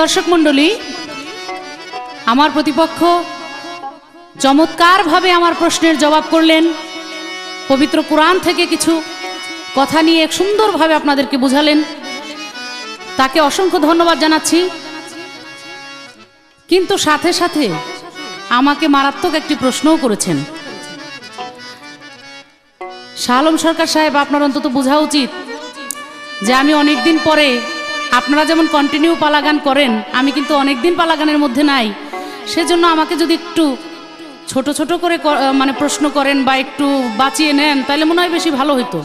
দর্শক মণ্ডলী, আমার প্রতিপক্ষ চমৎকারভাবে আমার প্রশ্নের জবাব করলেন। পবিত্র কোরআন থেকে কিছু কথা নিয়ে সুন্দরভাবে আপনাদেরকে বুঝালেন। তাকে অসংখ্য ধন্যবাদ জানাচ্ছি। কিন্তু সাথে সাথে আমাকে মারাত্মক একটি প্রশ্নও করেছেন। শাহ আলম সরকার সাহেব, আপনার অন্তত বোঝা উচিত যে আমি অনেকদিন পরে আপনারা যেমন কন্টিনিউ পালাগান করেন, আমি কিন্তু অনেক দিন পালাগানের মধ্যে নাই। সেজন্য আমাকে যদি একটু ছোট ছোট করে মানে প্রশ্ন করেন বা একটু বাঁচিয়ে নেন, তাহলে মনে হয় বেশি ভালো হতো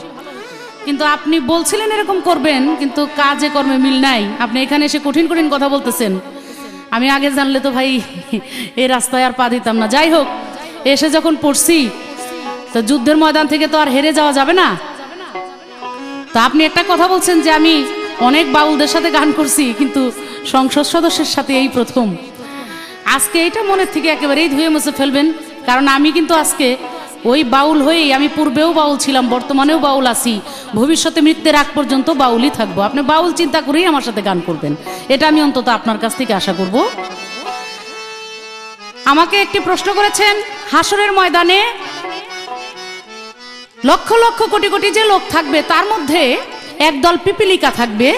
কিন্তু আপনি বলছিলেন এরকম করবেন, কিন্তু কাজে কর্মে মিল নাই। আপনি এখানে এসে কঠিন কঠিন কথা বলতেছেন। আমি আগে জানলে তো ভাই, এই রাস্তায় আর পা দিতাম না। যাই হোক, এসে যখন পড়ছি, তো যুদ্ধের ময়দান থেকে তো আর হেরে যাওয়া যাবে না। তা আপনি একটা কথা বলছেন যে আমি অনেক বাউলদের সাথে গান করছি, কিন্তু সংসদ সদস্যের সাথে এই প্রথম। আজকে এইটা মনের থেকে একেবারেই ধুয়ে মুছে ফেলবেন, কারণ আমি কিন্তু আজকে ওই বাউল হয়েই আমি পূর্বেও বাউল ছিলাম, বর্তমানেও বাউল আছি। ভবিষ্যতে মৃত্যুর আগ পর্যন্ত বাউলই থাকব। আপনি বাউল চিন্তা করেই আমার সাথে গান করবেন। এটা আমি অন্তত আপনার কাছ থেকে আশা করব। আমাকে একটি প্রশ্ন করেছেন, হাসরের ময়দানে লক্ষ লক্ষ কোটি কোটি যে লোক থাকবে, তার মধ্যে একদল পিপিলিকা থাকবে।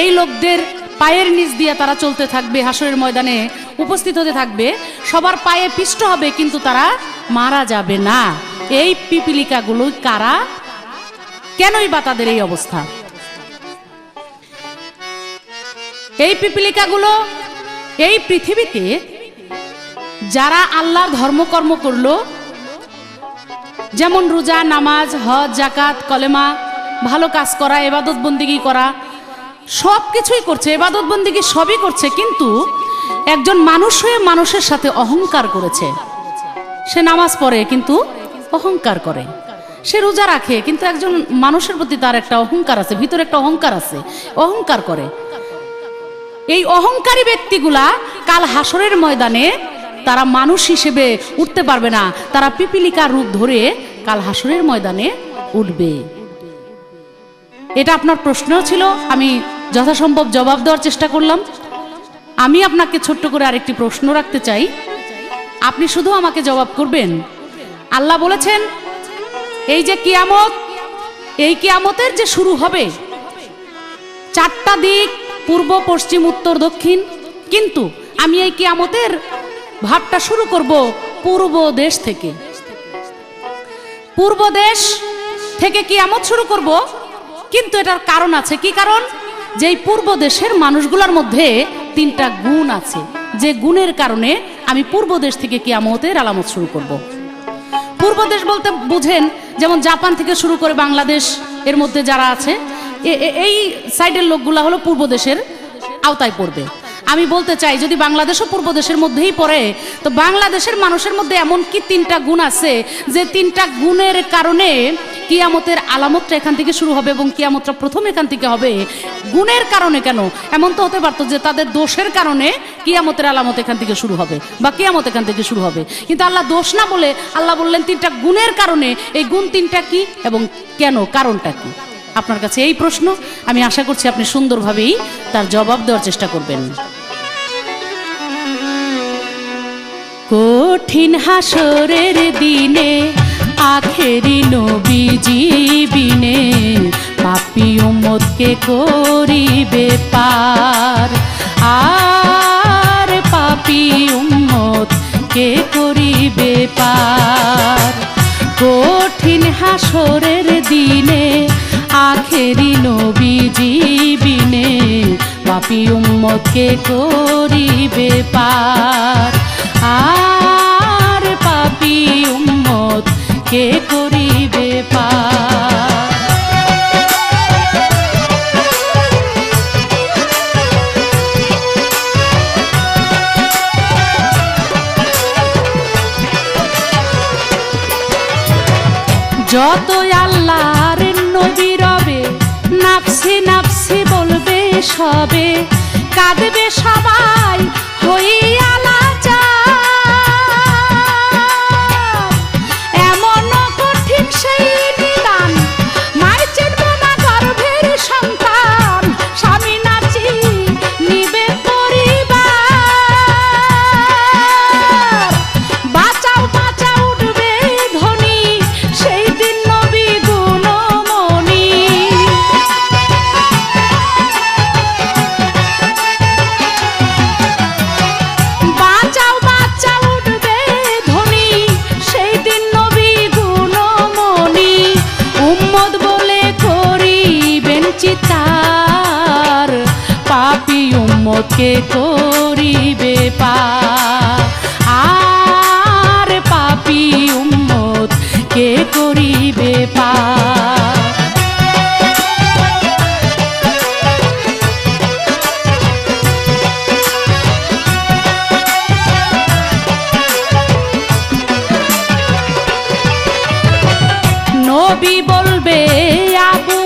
এই লোকদের পায়ের নিচ দিয়ে তারা চলতে থাকবে হাসরের ময়দানে উপস্থিত হতে থাকবে। সবার পায়ে পিষ্ট হবে, কিন্তু তারা মারা যাবে না। এই পিপিলিকাগুলো কারা? কেনই বা তাদের এই অবস্থা? এই পিপিলিকাগুলো এই পৃথিবীতে যারা আল্লাহর ধর্মকর্ম করল, যেমন রোজা, নামাজ, হজ জাকাত কলেমা ভালো কাজ করা, এবাদত বন্দিগি করা সব কিছুই করছে, এবাদত বন্দিগি সবই করছে, কিন্তু একজন মানুষ হয়ে মানুষের সাথে অহংকার করেছে। সে নামাজ পড়ে, কিন্তু অহংকার করে। সে রোজা রাখে, কিন্তু একজন মানুষের প্রতি তার একটা অহংকার আছে, ভিতরে একটা অহংকার আছে, অহংকার করে। এই অহংকারী ব্যক্তিগুলা কাল হাসরের ময়দানে তারা মানুষ হিসেবে উঠতে পারবে না, তারা পিপিলিকার রূপ ধরে কাল হাসরের ময়দানে উঠবে। এটা আপনার প্রশ্ন ছিল, আমি যথাসম্ভব জবাব দেওয়ার চেষ্টা করলাম। আমি আপনাকে ছোট্ট করে আরেকটি প্রশ্ন রাখতে চাই। আপনি শুধু আমাকে জবাব করবেন। আল্লাহ বলেছেন, এই যে কিয়ামত, এই কিয়ামতের যে শুরু হবে, চারটা দিক, পূর্ব, পশ্চিম, উত্তর, দক্ষিণ, কিন্তু আমি এই কিয়ামতের ভাবটা শুরু করব পূর্ব দেশ থেকে। পূর্ব দেশ থেকে কিয়ামত শুরু করব কিন্তু এটার কারণ আছে কি কারণ? যে এই পূর্ব দেশের মানুষগুলোর মধ্যে তিনটা গুণ আছে। যে গুণের কারণে আমি পূর্ব দেশ থেকে কিয়ামতের আলামত শুরু করব। পূর্ব দেশ বলতে বুঝেন, যেমন জাপান থেকে শুরু করে বাংলাদেশ এর মধ্যে যারা আছে এই সাইডের লোকগুলা হলো পূর্ব দেশের আওতায় পড়বে। আমি বলতে চাই, যদি বাংলাদেশও পূর্ব দেশের মধ্যেই পড়ে, তো বাংলাদেশের মানুষের মধ্যে এমন কি তিনটা গুণ আছে যে তিনটা গুণের কারণে কিয়ামতের আলামতটা এখান থেকে শুরু হবে এবং কিয়ামতটা প্রথম এখান থেকে হবে? গুণের কারণে কেন? এমন তো হতে পারতো যে তাদের দোষের কারণে কিয়ামতের আলামত এখান থেকে শুরু হবে বা কিয়ামত এখান থেকে শুরু হবে। কিন্তু আল্লাহ দোষ না বলে আল্লাহ বললেন তিনটা গুণের কারণে এই গুণ তিনটা কি এবং কেন? কারণটা কি? আপনার কাছে এই প্রশ্ন। আমি আশা করছি আপনি সুন্দরভাবেই তার জবাব দেওয়ার চেষ্টা করবেন। কঠিন হাসরের দিনে, আখেরি নবীজি বিনে, পাপি উম্মতকে করিবে পার। আর পাপি উম্মত কে করিবে পার। কঠিন হাসরের দিনে, আখেরি নবীজি বিনে, পাপি উম্মতকে করিবে পার। আর কে করিবে পার যত আল্লাহর নবী রবে নাফসি নাফসি বলবে সবে কাঁদবে চিতার। পাপি উম্মতকে করিবে পা আর পাপি উম্মত কে করিবে পা নবী বলবে আবু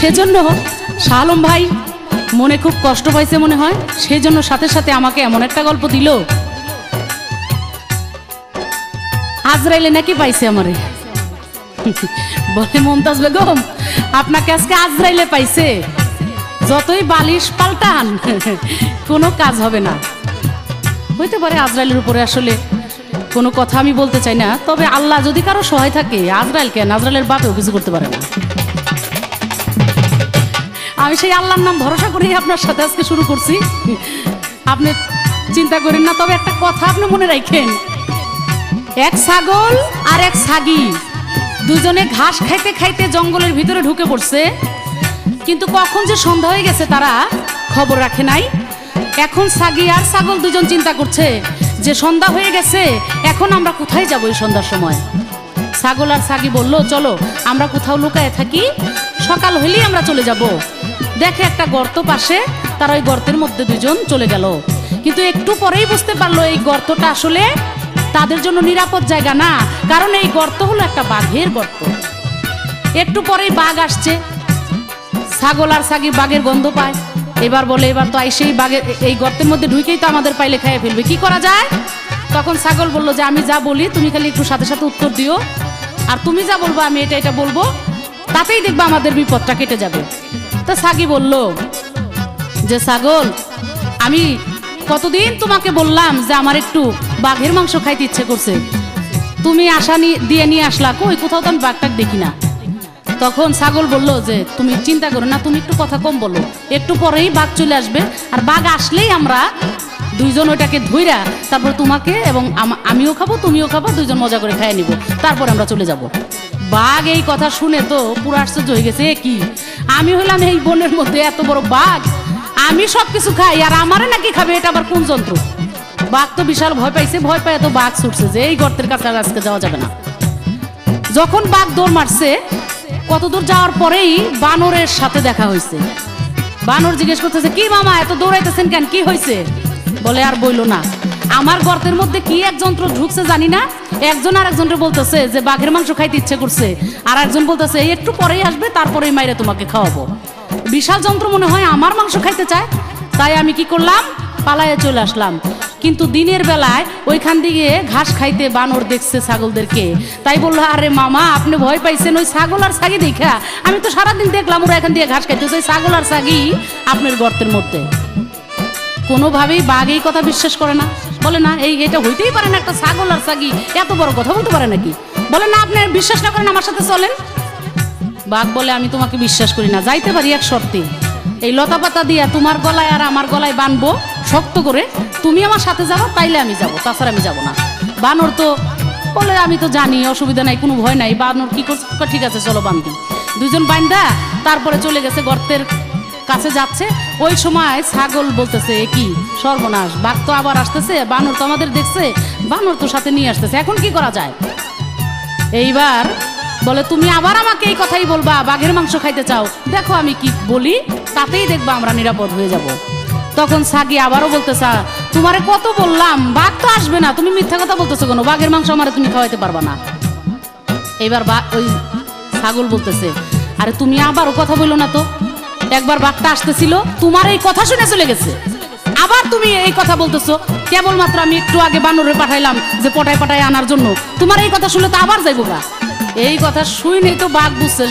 সেজন্য শালম ভাই মনে খুব কষ্ট পাইছে মনে হয়, সেজন্য সাথে সাথে আমাকে এমন একটা গল্প দিল। আজরাইলে নাকি পাইছে আমারে? বলে, মমতাজ বেগম, আপনাকে আজকে আজরাইলে পাইছে। যতই বালিশ পাল্টান, কোনো কাজ হবে না। হইতে পারে আজরাইলের উপরে আসলে কোনো কথা আমি বলতে চাই না, তবে আল্লাহ যদি কারও সহায় থাকে আজরাইল কেন আজরাইলের বাপেও কিছু করতে পারে না। আমি সেই আল্লাহর নাম ভরসা করেই আপনার সাথে আজকে শুরু করছি। আপনি চিন্তা করেন না, তবে একটা কথা আপনি মনে রাখেন। এক ছাগল আর এক ছাগি, দুজনে ঘাস খাইতে খাইতে জঙ্গলের ভিতরে ঢুকে পড়ছে। কিন্তু কখন যে সন্ধ্যা হয়ে গেছে তারা খবর রাখে নাই। এখন ছাগি আর ছাগল দুজন চিন্তা করছে যে সন্ধ্যা হয়ে গেছে, এখন আমরা কোথায় যাব এই সন্ধ্যার সময়? ছাগল আর ছাগি বলল, চলো, আমরা কোথাও লুকায় থাকি সকাল হলেই আমরা চলে যাব। দেখে একটা গর্ত পাশে, তারা ওই গর্তের মধ্যে দুজন চলে গেল। কিন্তু একটু পরেই বুঝতে পারল এই গর্তটা আসলে তাদের জন্য নিরাপদ জায়গা না, কারণ এই গর্ত হলো একটা বাঘের গর্ত। একটু পরেই বাঘ আসছে। ছাগল আর ছাগি বাঘের গন্ধ পায়। এবার বলে, এবার তো আইসেই বাঘের, এই গর্তের মধ্যে ঢুকেই তো আমাদের পাইলে খাইয়ে ফেলবে। কি করা যায়? তখন ছাগল বলল যে, আমি যা বলি, তুমি খালি একটু সাথে সাথে উত্তর দিও। আর তুমি যা বলব, আমি এটা এটা বলব। তাতেই দেখবা আমাদের বিপদটা কেটে যাবে। তো সাগি বলল, যে ছাগল আমি কতদিন তোমাকে বললাম যে আমার একটু বাঘের মাংস খাইতে ইচ্ছে করছে। তুমি আশা দিয়ে নিয়ে আসলা, কই কোথাও তো আমি বাঘটাক দেখি না। তখন ছাগল বলল যে, তুমি চিন্তা করো না, তুমি একটু কথা কম বলো। একটু পরেই বাঘ চলে আসবে, আর বাঘ আসলেই আমরা দুইজন ওইটাকে ধইরা তারপর তোমাকে এবং আমিও খাব, তুমিও খাব, দুইজন মজা করে খাইয়ে নিব। তারপর আমরা চলে যাব। বাঘ, এই কথা শুনে তো পুরো আশ্চর্য হয়ে গেছে। কি? আমি হলাম এই বনের মধ্যে এত বড় বাঘ। আমি সব কিছু খাই, আর আমারে নাকি খাবে? এটা আবার কোন যন্ত্র? বাঘ তো বিশাল ভয় পাইছে, ভয় পায় তো বাঘ ছুটছে যে এই গর্তের কাছে আজকে যাওয়া যাবে না। যখন বাঘ দৌড় মারছে, কত দূর যাওয়ার পরেই বানরের সাথে দেখা হয়েছে বানর জিজ্ঞেস করতেছে, কি মামা, এত দৌড়াইতেছেন কেন? কি হয়েছে বলে, আর বইলো না। আমার গর্তের মধ্যে কি এক যন্ত্র ঢুকছে জানি না। একজন আর একজনকে বলতেছে যে বাঘের মাংস খাইতে ইচ্ছে করছে। আর একজন বলতেছে, "এই একটু পরেই আসবে, তারপরেই মাইরে তোমাকে খাওয়াবো। বিশাল যন্ত্র মনে হয় আমার মাংস খাইতে চায়। তাই আমি কি করলাম? পালায়ে চলে আসলাম। কিন্তু দিনের বেলায় ওইখান দিকে ঘাস খাইতে বানর দেখছে ছাগলদেরকে। তাই বলল, আরে মামা, আপনি ভয় পাইছেন ওই ছাগল আর ছাগি দেখা। আমি তো সারাদিন দেখলাম ওরা এখান দিয়ে ঘাস খাইতেছে ওই ছাগল আর ছাগি আপনার গর্তের মধ্যে। কোনোভাবেই বাঘ এই কথা বিশ্বাস করে না। বলে না, এই এটা হইতেই পারে না একটা ছাগল আর ছাগি। এত বড় কথা বলতে পারে নাকি? বলে না, আপনি বিশ্বাস না করেন আমার সাথে চলেন। বাঘ বলে, আমি তোমাকে বিশ্বাস করি না, যাইতে পারি এক শর্তে। এই লতা পাতা দিয়া তোমার গলায় আর আমার গলায় বানবো শক্ত করে। তুমি আমার সাথে যাব, তাইলে আমি যাব, তাছাড়া আমি যাব না। বানর তো বলে, আমি তো জানি, অসুবিধা নাই, কোনো ভয় নাই। বানর কি করছে? ঠিক আছে, চলো বান্ধি দুজন বাইন্দা, তারপরে চলে গেছে গর্তের কাছে যাচ্ছে, ওই সময় ছাগল বলতেছে কি? সর্বনাশ। বাঘ তো আবার আসতেছে, বানর তো আমাদের দেখছে, বানর তো সাথে নিয়ে আসতেছে। এখন কি করা যায়? এইবার বলে, তুমি আবার আমাকে এই কথাই বলবা, বাঘের মাংস খাইতে চাও। দেখো আমি কি বলি, তাতেই দেখবা আমরা নিরাপদ হয়ে যাব। তখন সাগি আবারও বলতেছে, তোমারে কত বললাম, বাঘ তো আসবে না। তুমি মিথ্যা কথা বলতেছো কেন? বাঘের মাংস আমারে তুমি খাওয়াইতে পারবা না। এবার বা, ওই ছাগল বলতেছে, আরে তুমি আবারও কথা বলল না তো? একবার বাঘটা আসতেছিল, তোমার এই কথা শুনে চলে গেছে। আবার তুমি এই কথা বলতেছো, কেবলমাত্র আমি একটু আগে বানরে পাঠাইলাম যে পটায় পটায় আনার জন্য। তোমার এই কথা শুনলে তো আবার যাইবো গা। এই কথা শুনেই তো বাঘ বুঝছে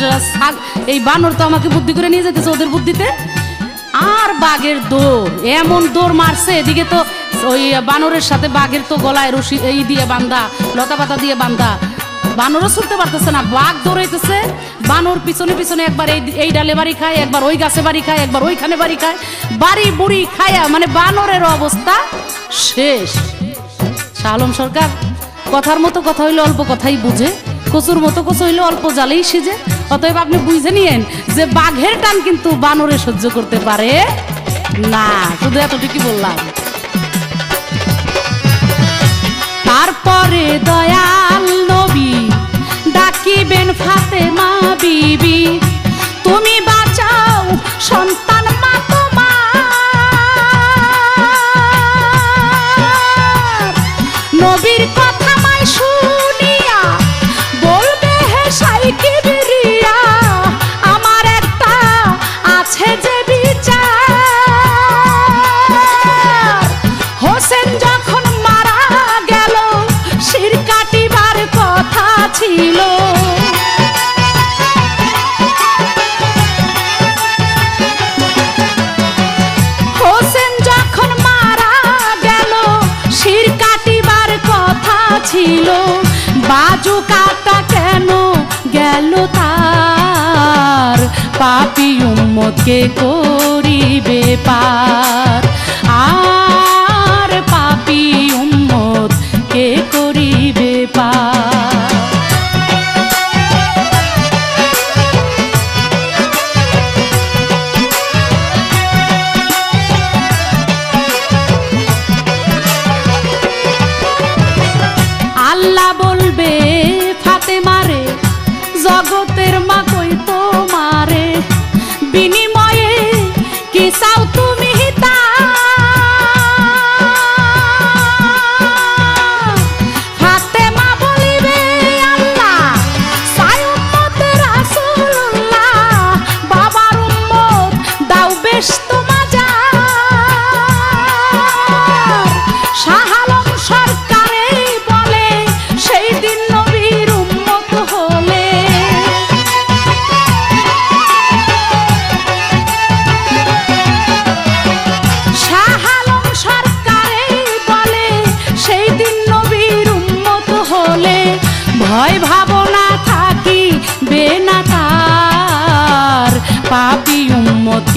এই বানর তো আমাকে বুদ্ধি করে নিয়ে যেতেছে ওদের বুদ্ধিতে। আর বাঘের দৌড়, এমন দৌড় মারছে, এদিকে তো ওই বানরের সাথে বাঘের তো গলায় রশি, এই দিয়ে বান্ধা লতা পাতা দিয়ে বান্ধা। বানরও ছুটতে পারতেছে না, বাঘ দৌড়াইতেছে বানর পিছনে পিছনে একবার এই এই ডালে বাড়ি খায়, একবার ওই গাছে বাড়ি খায়, একবার ওইখানে বাড়ি খায়। বাড়ি বুড়ি খায়া মানে বানরের অবস্থা শেষ। শাহ আলম সরকার, কথার মতো কথা হইলে অল্প কথাই বুঝে, কচুর মতো কচু হইলে অল্প জালেই সিজে। অতএব আপনি বুঝে নিয়েন যে বাঘের টান কিন্তু বানরে সহ্য করতে পারে না, শুধু এতটুকুই বললাম। তারপরে দয়াল হোসেন যখন শির কাটিবার কথা ছিল। বাজু কেন পাপি উম্মতকে করিবে পার?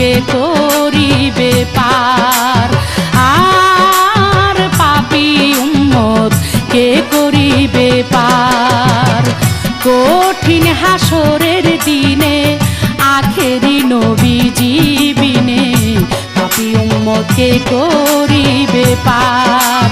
উম্মতকে করিবে পার? আর পাপি উম্মত কে করিবে পার? কঠিন হাসরের দিনে, আখেরি নবী জীবিনে পাপি উম্মতকে করিবে পার?